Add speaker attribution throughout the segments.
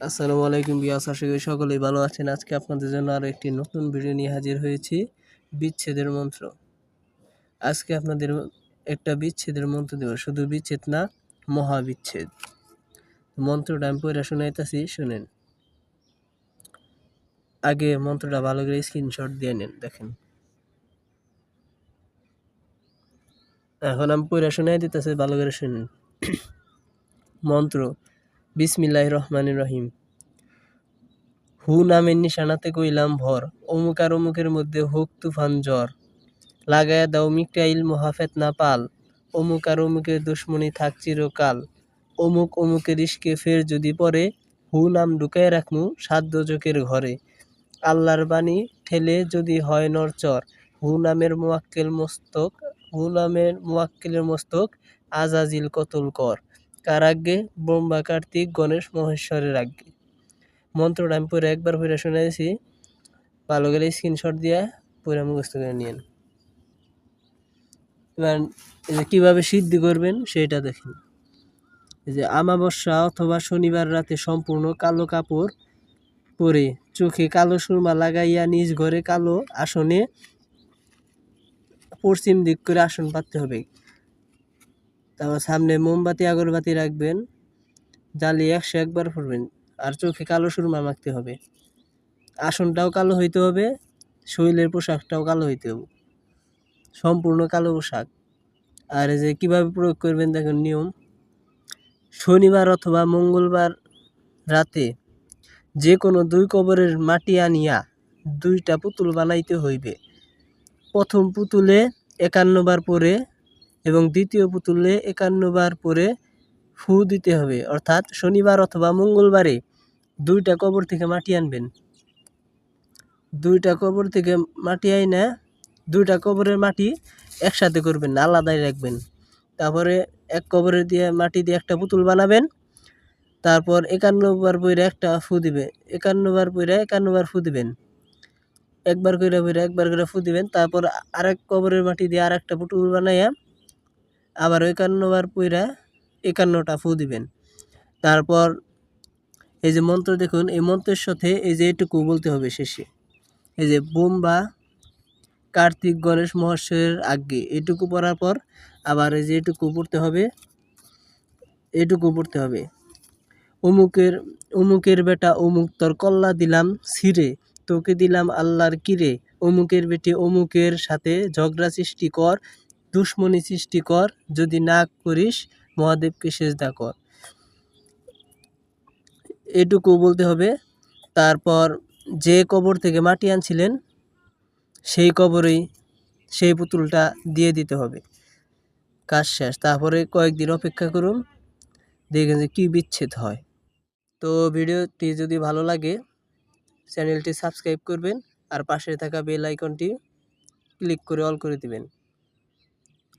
Speaker 1: আসসালামু আলাইকুম বিয়াস আশা করি সকলেই ভালো আছেন। আজকে আপনাদের জন্য আরও একটি নতুন ভিডিও নিয়ে হাজির হয়েছি, বিচ্ছেদের মন্ত্র। আজকে আপনাদের একটা বিচ্ছেদের মন্ত্র দেব, শুধু বিচ্ছেদ না, মহাবিচ্ছেদ। মন্ত্রটা আমি পড়ে শোনাইতেছি, শুনেন। আগে মন্ত্রটা ভালো করে স্ক্রিনশট দিয়ে নেন, দেখেন। এখন আমি পড়ে শোনাই দিতেছি, ভালো করে শুনেন। মন্ত্র বিসমিল্লাহ রহমান রহিম। হু নামের নিশানাতে কইলাম, ভর, অমুক আর অমুকের মধ্যে হোক তুফান জ্বর। লাগায়া দাও মিকাইল মহাফেত না পাল। অমুক আর অমুকের দুশ্মনী থাক চিরকাল। অমুক অমুকের ইস্কে ফের যদি পরে হু নাম ঢুকায় রাখমু সাত দোজকের ঘরে। আল্লাহর বাণী ঠেলে যদি হয় নরচর হু নামের মোয়াক্কেল মস্তক, হু নামের মোয়াক্কেলের মস্তক আজাজিল কতল কর। কার আগে ব্রহ্মা কার্তিক গণেশ মহেশ্বরের আগে মন্ত্রটা আমি পরে একবার পরে শুনে দিয়েছি ভালো গেলে স্ক্রিনশট দিয়ে পরে মুখস্থ করে নিয়েন। এবার কীভাবে সিদ্ধি করবেন সেটা দেখেন। যে আমাবস্যা অথবা শনিবার রাতে সম্পূর্ণ কালো কাপড় পরে চোখে কালো সুরমা লাগাইয়া নিজ ঘরে কালো আসনে পশ্চিম দিক করে আসন পাততে হবে। তারপর সামনে মোমবাতি, আগরবাতি রাখবেন। জ্বালিয়ে একশো একবার পড়বেন আর চোখে কালো সুরমা মাখতে হবে। আসনটাও কালো হইতে হবে। শরীরের পোশাকটাও কালো হইতে হবে। সম্পূর্ণ কালো পোশাক। আর যে কীভাবে প্রয়োগ করবেন দেখুন, নিয়ম। শনিবার অথবা মঙ্গলবার রাতে যে কোনো দুই কবরের মাটি আনিয়া দুইটা পুতুল বানাইতে হইবে। প্রথম পুতুলে একান্নবার পরে এবং দ্বিতীয় পুতুলে একান্নবার পরে ফু দিতে হবে। অর্থাৎ শনিবার অথবা মঙ্গলবারে দুইটা কবর থেকে মাটি আনবেন। দুইটা কবর থেকে মাটি আইনা দুইটা কবরের মাটি একসাথে করবেন না আলাদাই রাখবেন। তারপরে এক কবরে দিয়ে মাটি দিয়ে একটা পুতুল বানাবেন। তারপর একান্নবার বইরে একটা ফু দিবে, একান্নবার বইরে একান্নবার ফু দিবেন। একবার করে বইরে একবার করে ফু দিবেন, তারপর আরেক কবরের মাটি দিয়ে আর একটা পুতুল বানাইয়া আবার একান্নবার পইরা একান্নটা ফু দিবেন। তারপর এই যে মন্ত্র দেখুন, এই মন্ত্রের সাথে এই যে এটুকু বলতে হবে শেষে। এই যে বোম বা কার্তিক গণেশ মহাশয়ের আগে এটুকু পড়ার পর আবার এই যে এটুকু পড়তে হবে, এটুকু পড়তে হবে। অমুকের অমুকের বেটা অমুক তোর কল্লা দিলাম ছিঁড়ে, তোকে দিলাম আল্লাহর কিরে। অমুকের বেটি অমুকের সাথে ঝগড়া সৃষ্টি কর দুশ্মনী সৃষ্টি কর, যদি না করিস মহাদেবকে সেজদা কর। এটুকু বলতে হবে। তারপর যে কবর থেকে মাটি আনছিলেন, সেই কবরেই সেই পুতুলটা দিয়ে দিতে হবে। কাজ শেষ। তারপরে কয়েকদিন অপেক্ষা করুন দেখেন যে কী বিচ্ছেদ হয়। তো ভিডিওটি যদি ভালো লাগে, চ্যানেলটি সাবস্ক্রাইব করবেন আর পাশে থাকা বেল আইকনটি ক্লিক করে অল করে দিবেন।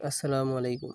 Speaker 1: আসসালামু আলাইকুম।